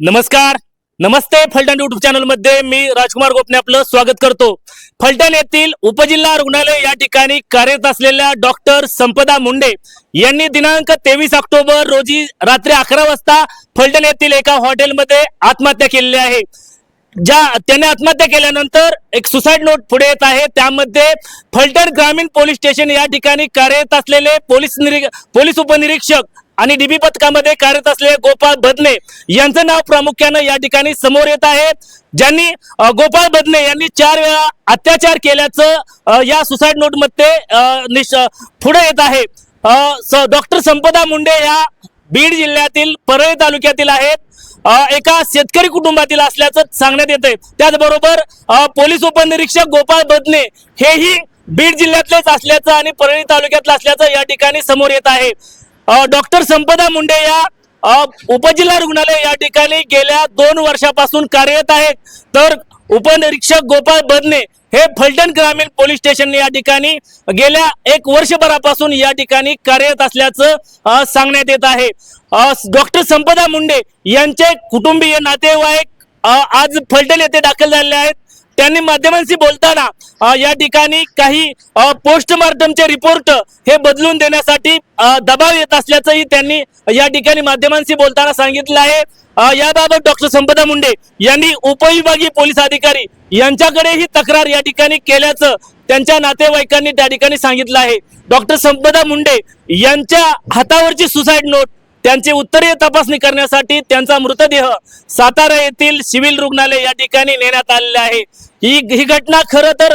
नमस्कार. नमस्ते फलटण युट्यूब चॅनलमध्ये मी राजकुमार गोपने आपलं स्वागत करतो. फलटण येथील उपजिल्हा रुग्णालय या ठिकाणी कार्यरत असलेल्या डॉक्टर संपदा मुंडे यांनी दिनांक तेवीस ऑक्टोबर रोजी रात्री अकरा वाजता फलटण येथील एका हॉटेलमध्ये आत्महत्या केलेली आहे. ज्या त्याने आत्महत्या केल्यानंतर एक सुसाईड नोट पुढे येत आहे. त्यामध्ये फलटण ग्रामीण पोलीस स्टेशन या ठिकाणी कार्यरत असलेले पोलीस निरी पोलीस उपनिरीक्षक आणि डीबी पथकामध्ये कार्यरत असलेले गोपाळ बदने यांचं नाव प्रामुख्यानं या ठिकाणी समोर येत आहे. ज्यांनी गोपाळ बदने यांनी चार वेळा अत्याचार केल्याचं या सुसाईड नोटमध्ये निश पुढे येत आहे. डॉक्टर संपदा मुंडे या बीड जिल्ह्यातील परळी तालुक्यातील आहेत. एका शेतकरी कुटुंबातील असल्याचं सांगण्यात येते त्याचबरोबर पोलीस उपनिरीक्षक गोपाळ बदने हेही बीड जिल्ह्यातलेच असल्याचं आणि परळी तालुक्यातलं असल्याचं या ठिकाणी समोर येत आहे. डॉक्टर संपदा मुंडे या उपजिल्हा रुग्णालय या ठिकाणी गेल्या दोन वर्षापासून कार्यरत आहेत. तर उपनिरीक्षक गोपाळ बदने हे फलटण ग्रामीण पोलीस स्टेशन या ठिकाणी गेल्या एक वर्षभरापासून या ठिकाणी कार्यरत असल्याचं सांगण्यात येत आहे. डॉक्टर संपदा मुंडे यांचे कुटुंबीय नातेवाईक आज फलटण येथे दाखल झालेले आहेत. त्यांनी माध्यमांशी बोलताना या ठिकाणी काही पोस्टमार्टमचे रिपोर्ट हे बदलून देण्यासाठी दबाव येत असल्याचंही त्यांनी या ठिकाणी माध्यमांशी बोलताना सांगितलं आहे. याबाबत डॉक्टर संपदा मुंडे यांनी उपविभागीय पोलीस अधिकारी यांच्याकडे ही तक्रार या ठिकाणी केल्याचं त्यांच्या नातेवाईकांनी त्या ठिकाणी सांगितलं आहे. डॉक्टर संपदा मुंडे यांच्या हातावरची सुसाईड नोट त्यांची उत्तरीय तपासणी करण्यासाठी त्यांचा मृतदेह सातारा येथील सिव्हिल रुग्णालय या ठिकाणी नेण्यात आलेले आहे. ही ही घटना खरं तर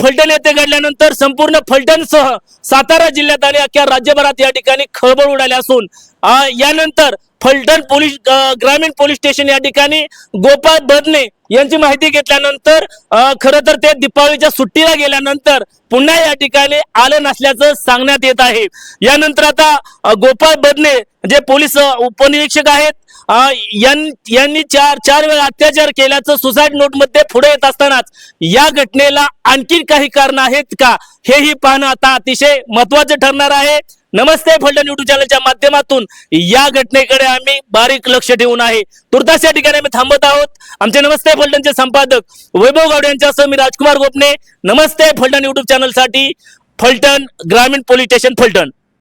फलटण येथे घडल्यानंतर संपूर्ण फलटणसह सातारा जिल्ह्यात आणि अख्ख्या राज्यभरात या ठिकाणी खळबळ उडाली असून यानंतर फलटण पोलीस ग्रामीण पोलीस स्टेशन या ठिकाणी गोपाळ बदने यांची माहिती घेतल्यानंतर खरं तर ते दीपावलीच्या सुट्टीला गेल्यानंतर पुन्हा या ठिकाणी आलं नसल्याचं सांगण्यात येत आहे. यानंतर आता गोपाळ बदने जे पोलीस उपनिरीक्षक आहेत यांनी चार चार वेळा अत्याचार केल्याचं सुसाईड नोटमध्ये पुढे येत असतानाच या घटनेला आणखी काही कारण आहेत का हेही पाहणं आता अतिशय महत्वाचं ठरणार आहे. नमस्ते फलटण युट्यूब चॅनलच्या माध्यमातून. या घटनेकडे आम्ही बारीक लक्ष ठेवून आहे. तुर्तास या ठिकाणी आम्ही थांबत आहोत. आमचे नमस्ते फलटणचे संपादक वैभव गावडे यांच्यासह मी राजकुमार गोपने नमस्ते फलटण युट्यूब चॅनलसाठी फलटण ग्रामीण पोलीस स्टेशन फलटण.